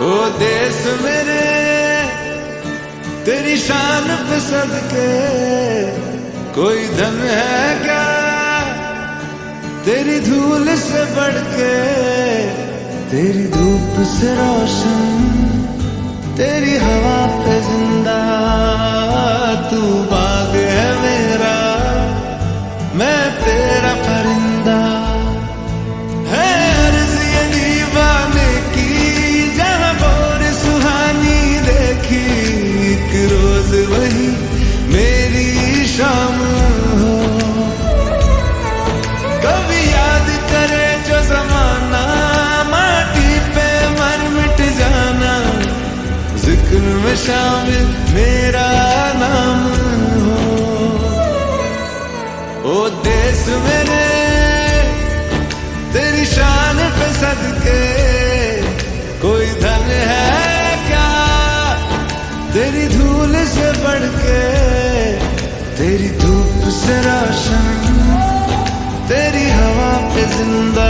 ओ देश मेरे, तेरी शान पे सदके कोई धन है क्या? तेरी धूल से बढ़ के तेरी धूप से रोशन, तेरी हवा पे ज़िंदा, तू बाग है मेरा, मैं तेरा पे के कोई धन है क्या? तेरी धूल से बढ़ के तेरी धूप से राशन, तेरी हवा पे ज़िंदा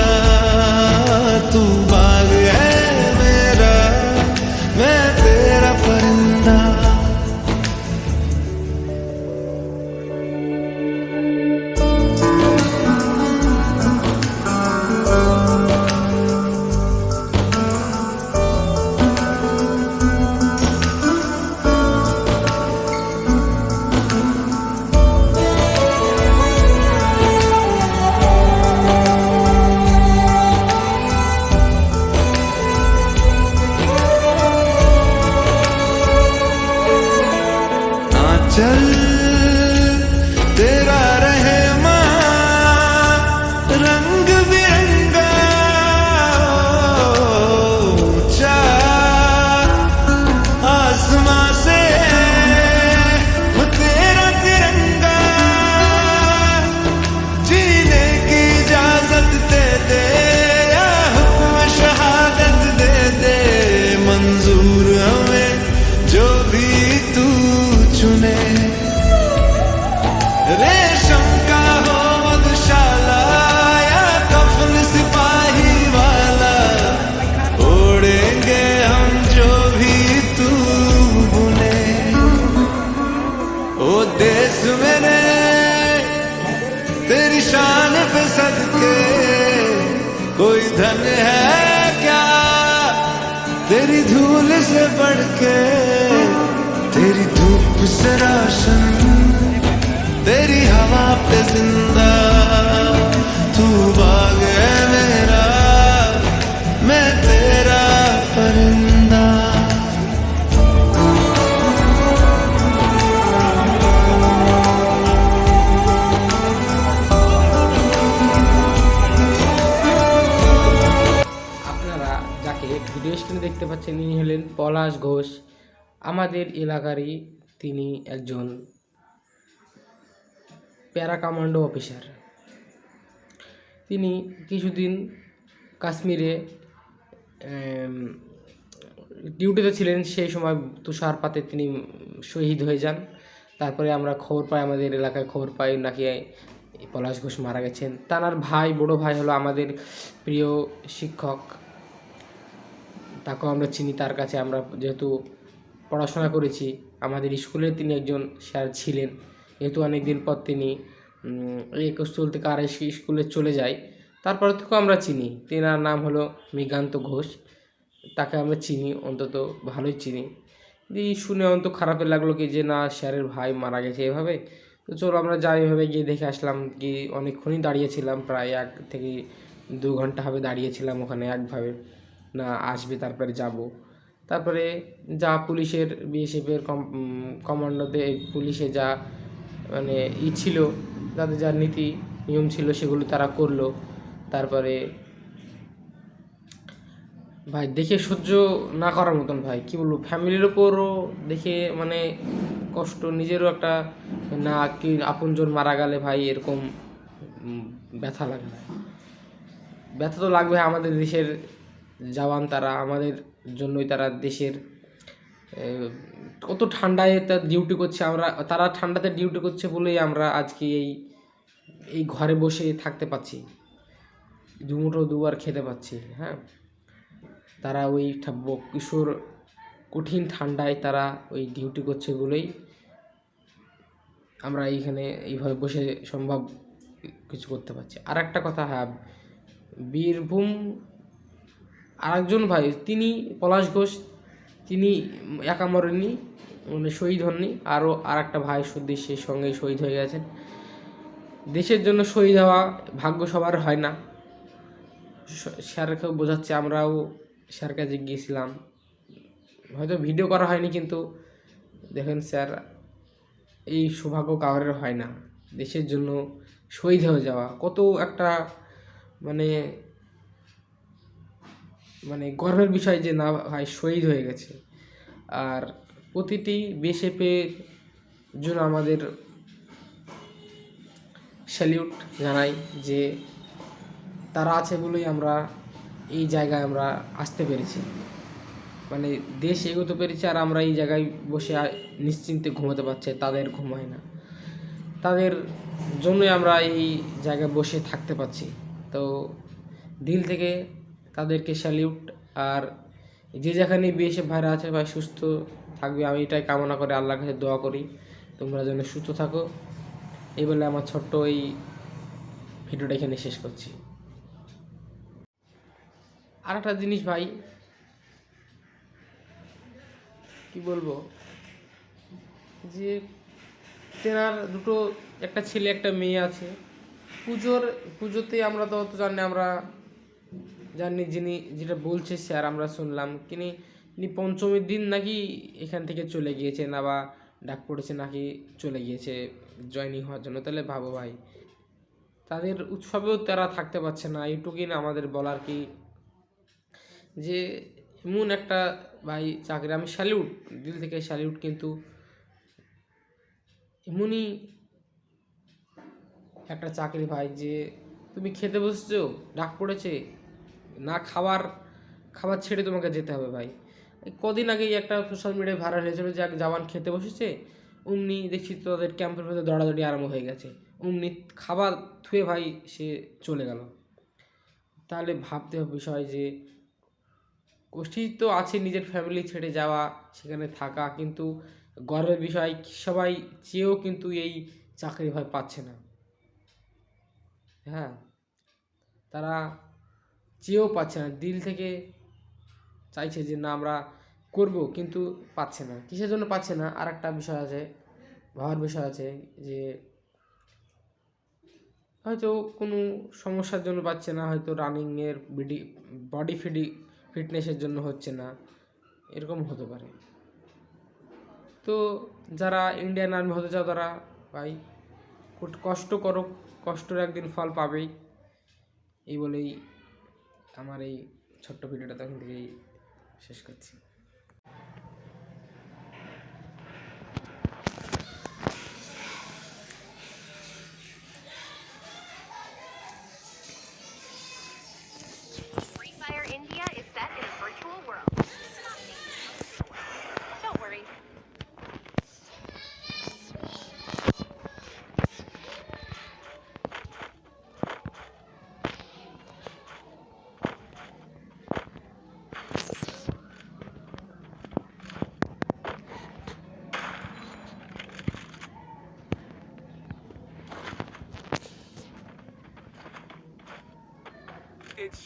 धूप से रोशन तेरी हवा पे जिंदा तू बाग है मेरा मैं तेरा परिंदा আপনারা যাকে ভিডিও স্ক্রিনে দেখতে পাচ্ছেন ইনি হলেন পলাশ ঘোষ আমাদের এলাকারই তিনি একজন প্যারা কমান্ডো অফিসার। তিনি কিছুদিন কাশ্মীরে ডিউটিতে ছিলেন। সেই সময় তুষারপাতে তিনি শহীদ হয়ে যান। তারপরে আমরা খবর পাই, আমাদের এলাকায় খবর পাই নাকি পলাশ ঘোষ মারা গেছেন। তার ভাই, বড় ভাই হলো আমাদের প্রিয় শিক্ষক। তাকেও আমরা চিনি, তার কাছে আমরা যেহেতু পড়াশোনা করেছি। আমাদের স্কুলে তিনি একজন স্যার ছিলেন। যেহেতু অনেক দিন পর তিনি এই স্কুল থেকে আর স্কুলে চলে যায়। তারপর থেকেও আমরা চিনি। তেনার নাম হলো মৃগান্ত ঘোষ। তাকে আমরা চিনি, অন্তত ভালোই চিনি। এই শুনে অন্ত খারাপের লাগল কি যে না, স্যারের ভাই মারা গেছে এভাবে। তো চলো আমরা যাই এভাবে গিয়ে দেখে আসলাম কি অনেকক্ষণই দাঁড়িয়েছিলাম, প্রায় এক থেকে দু ঘণ্টা হবে দাঁড়িয়েছিলাম ওখানে একভাবে। না, আসবে তারপরে যাব। তারপরে যা পুলিশের বিএসএফের কমান্ডোতে পুলিশে যা মানে ই ছিল, তাদের যা নীতি, নিয়ম ছিল, সেগুলো তারা করল। তারপরে, ভাই, দেখে সহ্য না করার মতন, ভাই, কি বলব, ফ্যামিলির ওপরও দেখে মানে কষ্ট, নিজেরও একটা, না, কি আপনজন মারা গেলে, ভাই, এরকম ব্যথা লাগে ব্যথা তো লাগবে আমাদের দেশের জওয়ান তারা, আমাদের জন্যই তারা দেশের কত ঠান্ডায় তার ডিউটি করছে আমরা, তারা ঠান্ডাতে ডিউটি করছে বলেই আমরা আজকে এই এই ঘরে বসে থাকতে পাচ্ছি দুমুঠো দুবার খেতে পাচ্ছি হ্যাঁ? তারা ওই কিশোর কঠিন ঠান্ডায় তারা ওই ডিউটি করছে বলেই আমরা এইখানে এইভাবে বসে সম্ভব কিছু করতে পারছি। আর একটা কথা হ্যাঁ বীরভূম আরেকজন ভাই, তিনি পলাশ ঘোষ, তিনি একা মরেননি মানে শহীদ হননি আরও আর একটা ভাই সুদ্দেশের সঙ্গে শহীদ হয়ে গেছেন। দেশের জন্য শহীদ হওয়া ভাগ্য সবার হয় না। স- স্যারকেও বোঝাচ্ছে, আমরাও স্যার কাছে গিয়েছিলাম হয়তো ভিডিও করা হয়নি, কিন্তু দেখেন স্যার, এই সৌভাগ্য কাউরের হয় না। দেশের জন্য শহীদ হয়ে যাওয়া, কত একটা মানে মানে গর্বের বিষয় যে না ভাই, শহীদ হয়ে গেছে। আর প্রতিটি বিএসএফের জন্য আমাদের স্যালিউট জানাই যে তারা আছে বলেই আমরা এই জায়গায় আমরা আসতে পেরেছি। মানে দেশ এগোতে পেরেছি আর আমরা এই জায়গায় বসে নিশ্চিন্তে ঘুমাতে পারছি, তাদের ঘুম হয় না। তাদের জন্যই আমরা এই জায়গায় বসে থাকতে পারছি। তো দিল থেকে তাদেরকে স্যালিউট আর যে যেখানে বিএসএফ ভাইরা আছে ভাই সুস্থ থাকবে। আমি এটাই কামনা করে আল্লাহর কাছে দোয়া করি। তোমরা যেন সুস্থ থাকো। এই বলে আমার ছোট্ট এই ভিডিওটা এখানে শেষ করছি। আর একটা জিনিস ভাই, কি বলব? যে তেনার দুটো, একটা ছেলে, একটা মেয়ে আছে। পুজোর, পুজোতে আমরা তো অত জানি আমরা জানি যিনি, যেটা বলছে স্যার আমরা শুনলাম। তিনি তিনি পঞ্চমীর দিন নাকি এখান থেকে চলে গিয়েছে না বা ডাক পড়েছে নাকি চলে গিয়েছে জয়নিং হওয়ার জন্য। তাহলে ভাবো ভাই, তাদের উৎসবেও তারা থাকতে পারছে না। এইটুকুই না আমাদের বলার কি? যে এমন একটা ভাই, চাকরি, আমি স্যালিউট দিল থেকে স্যালিউট কিন্তু এমনই একটা চাকরি ভাই যে, তুমি খেতে বসছো? ডাক পড়েছে? না খাবার খাবার ছেড়ে তোমাকে যেতে হবে ভাই। কদিন আগেই একটা সোশ্যাল মিডিয়ায় ভাইরাল হয়েছিল যে এক জওয়ান খেতে বসেছে, অমনি দেখছি তাদের ক্যাম্পের ভেতরে দৌড়াদৌড়ি আরম্ভ হয়ে গেছে। অমনি খাবার থুয়ে ভাই সে চলে গেল। তাহলে ভাবতে হবে বিষয় যে, গোষ্ঠী তো আছে নিজের ফ্যামিলি ছেড়ে যাওয়া, সেখানে থাকা, কিন্তু গর্বের বিষয়, সবাই চেয়েও কিন্তু এই চাকরি ভাই পাচ্ছে না। হ্যাঁ তারা চেয়েও পাচ্ছে না, দিল থেকে চাইছে যে না, আমরা করব, কিন্তু পাচ্ছে না। কিসের জন্য পাচ্ছে না? আর একটা বিষয় আছে, ভাবার বিষয় আছে যে হয়তো কোনো সমস্যার জন্য পাচ্ছে না, হয়তো রানিংয়ের বিডি বডি ফিডি ফিটনেসের জন্য হচ্ছে না, এরকম হতে পারে। তো যারা ইন্ডিয়ান আর্মি হতে চাও তারা ভাই কষ্ট করো, কষ্টের একদিন ফল পাবেই, এই বলেই আমার এই ছোট্ট ভিডিওটা তখন থেকেই শেষ করছি।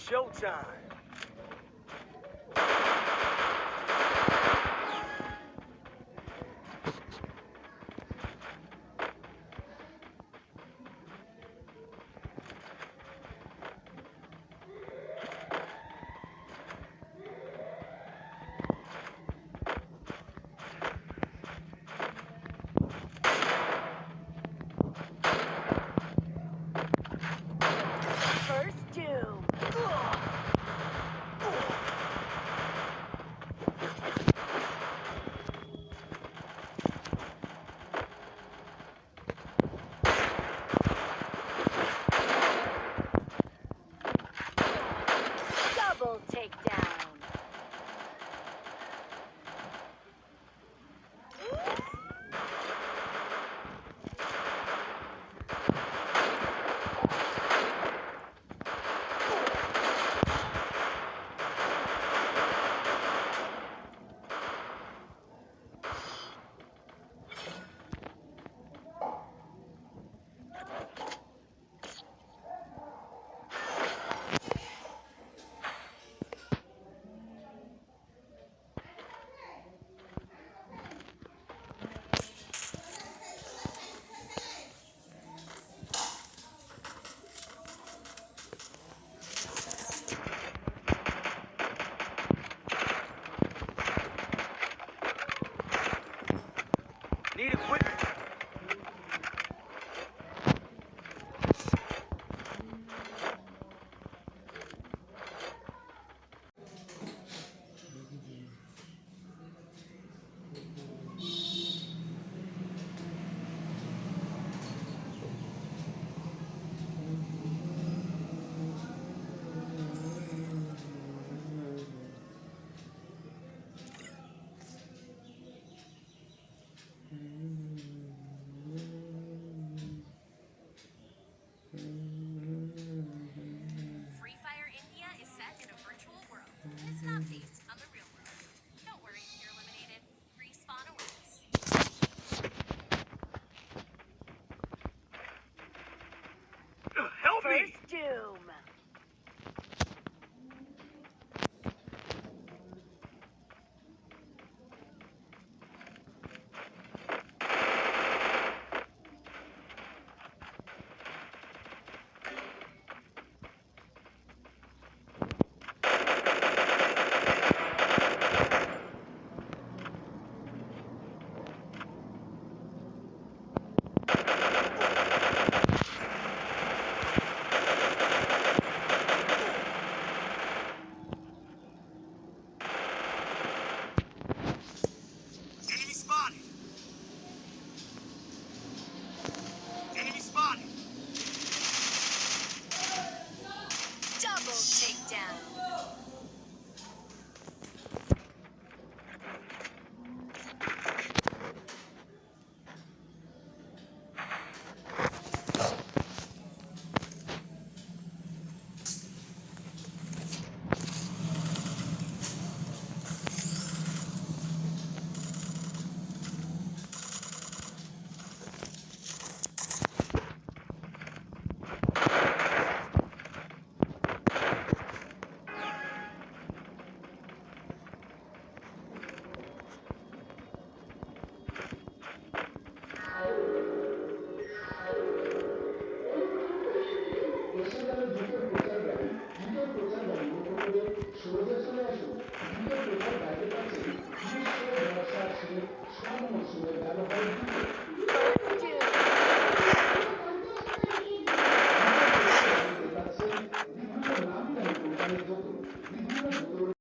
Showtime.